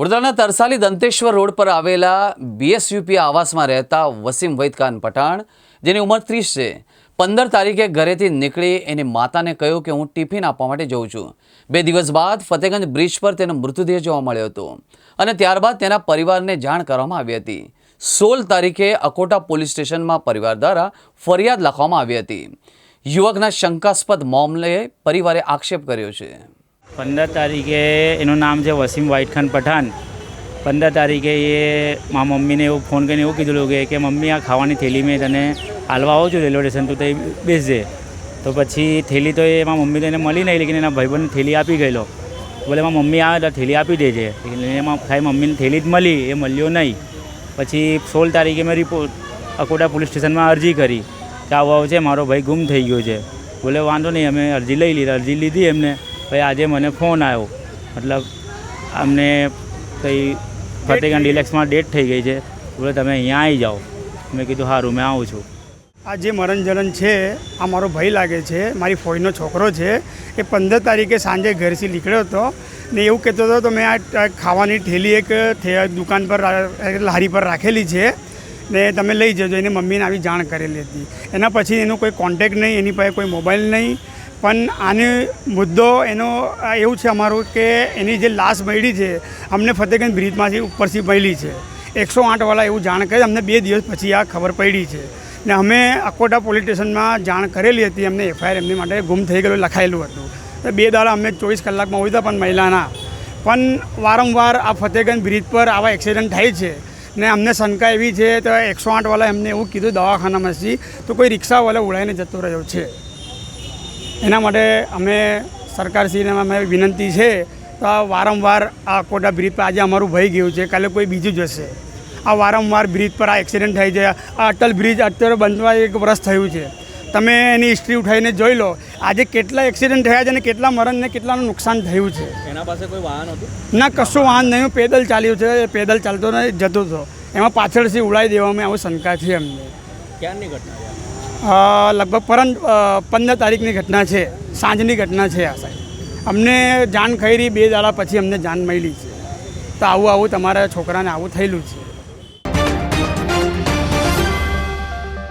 વડોદરાના તરસાલી દંતેશ્વર રોડ પર આવેલા બીએસયુપી આવાસમાં રહેતા વસીમ વૈદકાન પઠાણ, જેની ઉંમર ત્રીસ છે, પંદર તારીખે ઘરેથી નીકળી એની માતાને કહ્યું કે હું ટિફિન આપવા માટે જઉં છું. બે દિવસ બાદ ફતેગંજ બ્રિજ પર તેનો મૃતદેહ જોવા મળ્યો હતો અને ત્યારબાદ તેના પરિવારને જાણ કરવામાં આવી હતી. સોળ તારીખે અકોટા પોલીસ સ્ટેશનમાં પરિવાર દ્વારા ફરિયાદ લખવામાં આવી હતી. યુવકના શંકાસ્પદ મામલે પરિવારે આક્ષેપ કર્યો છે. પંદર તારીખે એનું નામ છે વસીમ વાઇટખાન પઠાણ. પંદર તારીખે એ મારા મમ્મીને એવું ફોન કરીને એવું કીધું કે કે મમ્મી, આ ખાવાની થેલી મેં તને હાલવા આવું છું રેલવે સ્ટેશન તું તો બેસજે. તો પછી થેલી તો એ મારા મમ્મી તો એને મળી નહીં, લેકિન એના ભાઈબંધ થેલી આપી ગયેલો. બોલે મારા મમ્મી આવે તો થેલી આપી દેજે. એમાં ખાલી મમ્મીને થેલી જ મળી, એ મળ્યો નહીં. પછી સોળ તારીખે મેં રિપોર્ટ અકોટા પોલીસ સ્ટેશનમાં અરજી કરી કે આવું આવું છે, મારો ભાઈ ગુમ થઈ ગયો છે. બોલે, વાંધો નહીં, અમે અરજી લઈ લીધી, અરજી લીધી એમને. પછી આજે મને ફોન આવ્યો. મતલબ, અમને કંઈ ફતેગંજ ડિલેક્સમાં ડેટ થઈ ગઈ છે. બોલે, તમે અહીંયા આવી જાઓ. મેં કીધું સારું મેં આવું છું. આ જે મરણ જરણ છે, આ મારો ભાઈ લાગે છે, મારી ફોઈનો છોકરો છે, એ પંદર તારીખે સાંજે ઘરેથી નીકળ્યો હતો ને એવું કહેતો હતો તો મેં આ ખાવાની ઠેલી એક દુકાન પર લારી પર રાખેલી છે ને તમે લઈ જજો, એને મમ્મીને આવી જાણ કરેલી હતી. એના પછી એનો કોઈ કોન્ટેક નહીં, એની પાસે કોઈ મોબાઈલ નહીં પણ આને મુદ્દો એનો એવું છે અમારું કે એની જે લાશ મળી છે, અમને ફતેગંજ બ્રિજમાંથી ઉપરથી મળી છે. એકસો આઠવાળા એવું જાણ કરી, અમને બે દિવસ પછી આ ખબર પડી છે. ને અમે અકોટા પોલીસ સ્ટેશનમાં જાણ કરેલી હતી, અમને એફઆઈઆર એમની માટે ગુમ થઈ ગયેલું લખાયેલું હતું. તો બે દાડા અમે ચોવીસ કલાકમાં હોય પણ મહિલાના પણ વારંવાર આ ફતેગંજ બ્રિજ પર આવા એક્સિડન્ટ થાય છે. ને અમને શંકા એવી છે, તો એકસો આઠવાળા એમને એવું કીધું દવાખાનામાંથી, તો કોઈ રિક્ષાવાળા ઉડાઈને જતો રહ્યો છે. એના માટે અમે સરકારશ્રીને અમે વિનંતી છે તો આ વારંવાર આ કોટા બ્રિજ પર આજે અમારું ભઈ ગયું છે. કાલે કોઈ બીજું જશે આ વારંવાર બ્રિજ પર આ એક્સિડન્ટ થાય છે આ અટલ બ્રિજ અત્યારે બનવા એક વર્ષ થયું છે. તમે એની હિસ્ટ્રી ઉઠાવીને જોઈ લો. આજે કેટલા એક્સિડન્ટ થયા છે અને કેટલા મરણને કેટલાનું નુકસાન થયું છે. એના પાસે કોઈ વાહન હતું? ના કશું વાહન નહીં. હું પેદલ ચાલ્યું છે. પેદલ ચાલતો ને જતો હતો એમાં પાછળથી ઉડાવી દેવામાં આવું શંકા છે અમને. ક્યારની ઘટના લગભગ પરમ પંદર તારીખની ઘટના છે. સાંજની ઘટના છે આ સાહેબ. અમને જાણ ખરી બે દાડા પછી અમને જાણ મળી છે. તો આવું આવું તમારા છોકરાને આવું થયેલું છે.